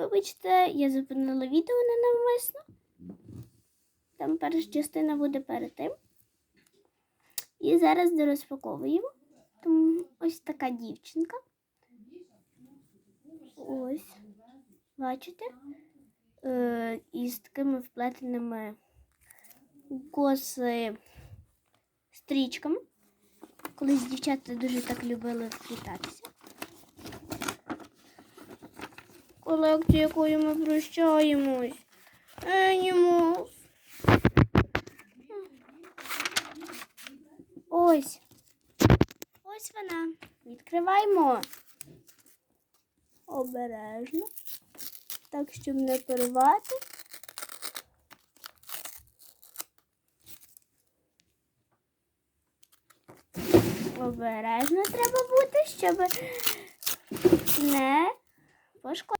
Вибачте, я зупинила відео ненавмисно. Там перша частина буде перед тим. І зараз дорозпаковуємо. Тому ось така дівчинка. Ось. Бачите? Е, із такими вплетеними коси стрічками. Колись дівчата дуже так любили вплітатися. Колекція, якою ми прощаємось. Енімус. Ось. Ось вона. Відкриваємо. Обережно. Так, щоб не порвати. Обережно треба бути, щоб не пошкодити.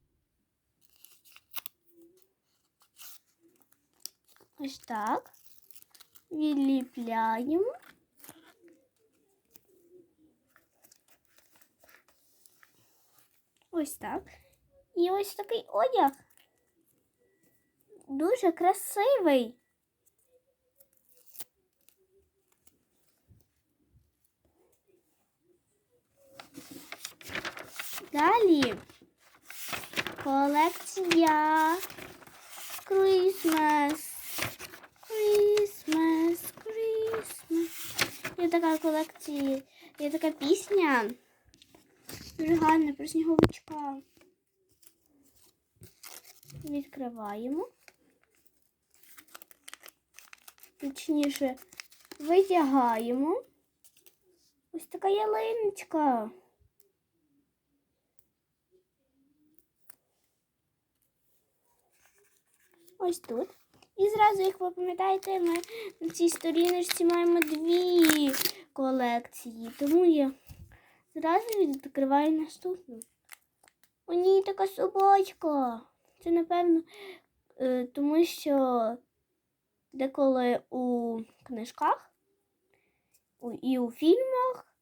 Ось так. Відліпляємо. Ось так. І ось такий одяг. Дуже красивий. Далі колекція Christmas. Christmas, Така колекція, є така пісня. Дуже гарна про сніговичка. Відкриваємо. Точніше, витягаємо. Ось така ялиночка. Ось тут. І зразу, як ви пам'ятаєте, ми на цій сторіночці маємо дві колекції. Тому я зразу відкриваю наступну. У ній така собачка. Це, напевно, е, тому що деколи у книжках і у фільмах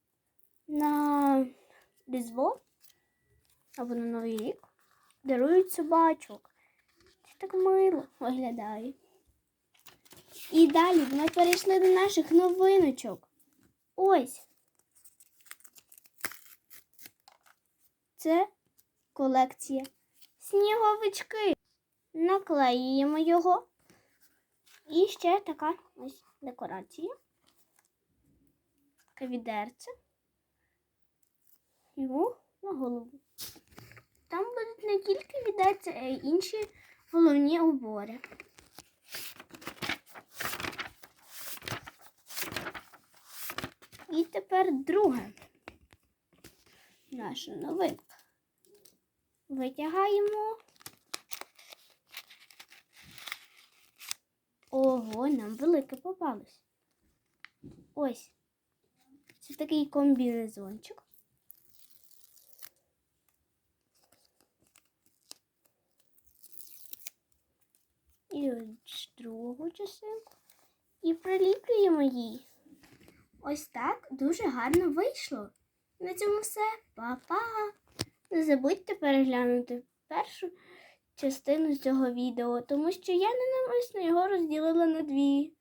на Різдво або на Новий рік дарують собачок. Це так мило виглядає. І далі ми перейшли до наших новиночок. Ось. Це колекція сніговички. Наклеюємо його. І ще така ось декорація. Таке відерце. Йому на голову. Там будуть не тільки відерця, а й інші головні убори. І тепер друге. Наша новинка. Витягаємо. Ого, нам велике попалось. Ось. Це такий комбінезончик. І ось другу частинку. І приліплюємо її. Ось так дуже гарно вийшло. На цьому все. Па-па! Не забудьте переглянути першу частину цього відео, тому що я ненависно його розділила на дві.